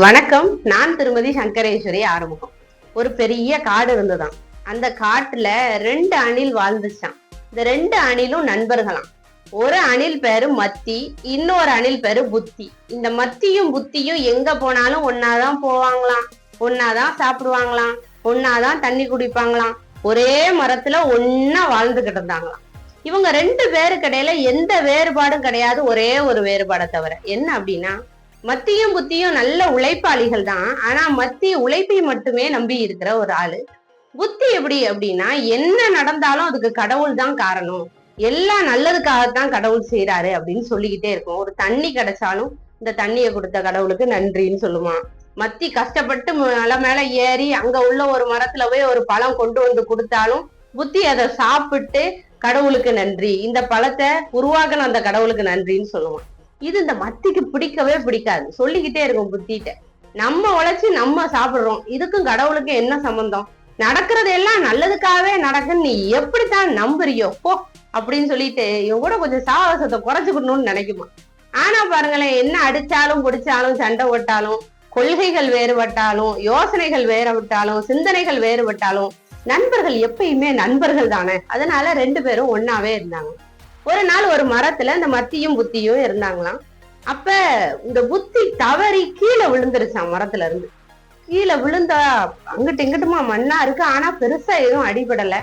வணக்கம். நான் திருமதி சங்கரேஸ்வரி ஆறுமுகம். ஒரு பெரிய காடு இருந்துதான். அந்த காட்டுல ரெண்டு அணில் வாழ்ந்துச்சான் இந்த ரெண்டு அணிலும் நண்பர்களாம். ஒரு அணில் பேரு மத்தி இன்னொரு அணில் பேரு புத்தி. இந்த மத்தியும் புத்தியும் எங்க போனாலும் ஒன்னாதான் போவாங்களாம். ஒன்னாதான் சாப்பிடுவாங்களாம். ஒன்னாதான் தண்ணி குடிப்பாங்களாம். ஒரே மரத்துல ஒன்னா வாழ்ந்துகிட்டு இருந்தாங்களாம். இவங்க ரெண்டு பேருக்கு இடையில எந்த வேறுபாடும் கிடையாது. ஒரே ஒரு வேறுபாடை தவிர. என்ன அப்படின்னா மத்தியும் புத்தியும் நல்ல உழைப்பாளிகள் தான். ஆனா மத்தி உழைப்பை மட்டுமே நம்பி இருக்கிற ஒரு ஆளு. புத்தி எப்படி அப்படின்னா என்ன நடந்தாலும் அதுக்கு கடவுள் தான் காரணம். எல்லாம் நல்லதுக்காகத்தான் கடவுள் செய்யறாரு அப்படின்னு சொல்லிக்கிட்டே இருக்கும். ஒரு தண்ணி கிடைச்சாலும் இந்த தண்ணியை கொடுத்த கடவுளுக்கு நன்றின்னு சொல்லுமா மத்தி கஷ்டப்பட்டு மலை மேல ஏறி அங்க உள்ள ஒரு மரத்துல போய் ஒரு பழம் கொண்டு வந்து கொடுத்தாலும் புத்தி அதை சாப்பிட்டு கடவுளுக்கு நன்றி. இந்த பழத்தை உருவாக்கின அந்த கடவுளுக்கு நன்றின்னு சொல்லுவான். இது இந்த மத்திக்கு பிடிக்கவே பிடிக்காது. சொல்லிக்கிட்டே இருக்கும் புத்திட்ட நம்ம உழைச்சு நம்ம சாப்பிடுறோம். இதுக்கும் கடவுளுக்கும் என்ன சம்பந்தம்? நடக்கிறது எல்லாம் நல்லதுக்காகவே நடக்குன்னு நீ எப்படித்தான் நம்புறியோ போ அப்படின்னு சொல்லிட்டு இவன் கூட கொஞ்சம் சாகசத்தை குறைச்சுக்கணும்னு நினைக்குமா? ஆனா பாருங்களேன் என்ன அடிச்சாலும் பிடிச்சாலும் சண்டை ஓட்டாலும் கொள்கைகள் வேறுபட்டாலும் யோசனைகள் வேறுபட்டாலும் சிந்தனைகள் வேறுபட்டாலும் நண்பர்கள் எப்பயுமே நண்பர்கள் தானே. அதனால ரெண்டு பேரும் ஒன்னாவே இருந்தாங்க. ஒரு நாள் ஒரு மரத்துல இந்த மத்தியும் புத்தியும் இருந்தாங்களாம். அப்ப இந்த புத்தி தவறி கீழே விழுந்துருச்சாம் மரத்துல இருந்து. கீழே விழுந்தா அங்கிட்டு இங்கிட்டுமா மண்ணா இருக்கு. ஆனா பெருசா எதுவும் அடிபடல.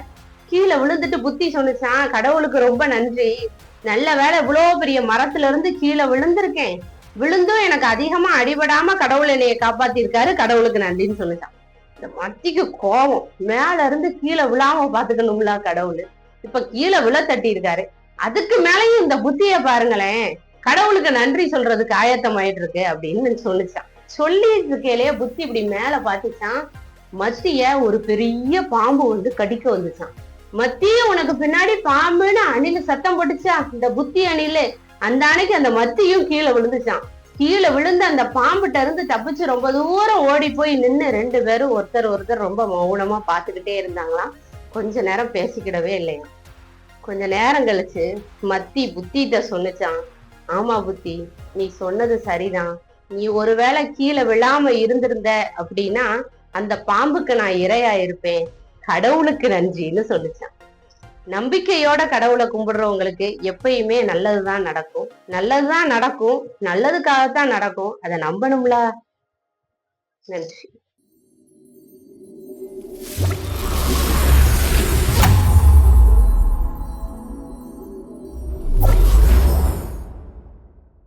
கீழே விழுந்துட்டு புத்தி சொன்னுச்சான் கடவுளுக்கு ரொம்ப நன்றி. நல்ல வேலை இவ்வளோ பெரிய மரத்துல இருந்து கீழே விழுந்திருக்கேன். விழுந்தும் எனக்கு அதிகமா அடிபடாம கடவுள் என்னைய காப்பாத்திருக்காரு. கடவுளுக்கு நன்றின்னு சொல்லிட்டான். இந்த மத்திக்கு கோபம் மேல இருந்து கீழே விழாம பாத்துக்கணும்ல கடவுள். இப்ப கீழே விழ தட்டி இருக்காரு அதுக்கு மேலயும் இந்த புத்திய பாருங்களேன் கடவுளுக்கு நன்றி சொல்றதுக்கு ஆயத்தமாயிட்டு இருக்கு அப்படின்னு சொல்லிச்சான் சொல்லி இருக்கையிலேயே புத்தி இப்படி மேல பாத்துச்சான் மத்திய ஒரு பெரிய பாம்பு வந்து கடிக்க வந்துச்சான் மத்திய உனக்கு பின்னாடி பாம்புன்னு அணில சத்தம் போட்டுச்சா இந்த புத்தி அணிலு. அந்த அன்னைக்கு அந்த மத்தியும் கீழே விழுந்துச்சான் கீழே விழுந்து அந்த பாம்புட்ட இருந்து தப்பிச்சு ரொம்ப தூரம் ஓடி போய் நின்னு ரெண்டு பேரும் ஒருத்தர் ஒருத்தர் ரொம்ப மௌனமா பாத்துக்கிட்டே இருந்தாங்களாம். கொஞ்ச நேரம் பேசிக்கிடவே இல்லையா கொஞ்ச நேரம் கழிச்சு மத்தி புத்திட்ட சொன்னுச்சான் ஆமா புத்தி நீ சொன்னது சரிதான். நீ ஒருவேளை கீழே விழாம இருந்திருந்த அப்படின்னா அந்த பாம்புக்கு நான் இரையா இருப்பேன் கடவுளுக்கு நன்றின்னு சொல்லிச்சான் நம்பிக்கையோட கடவுளை கும்பிடுறவங்களுக்கு எப்பயுமே நல்லதுதான் நடக்கும். நல்லதுதான் நடக்கும். நல்லதுக்காகத்தான் நடக்கும். அதை நம்பணும்ல? நன்றி.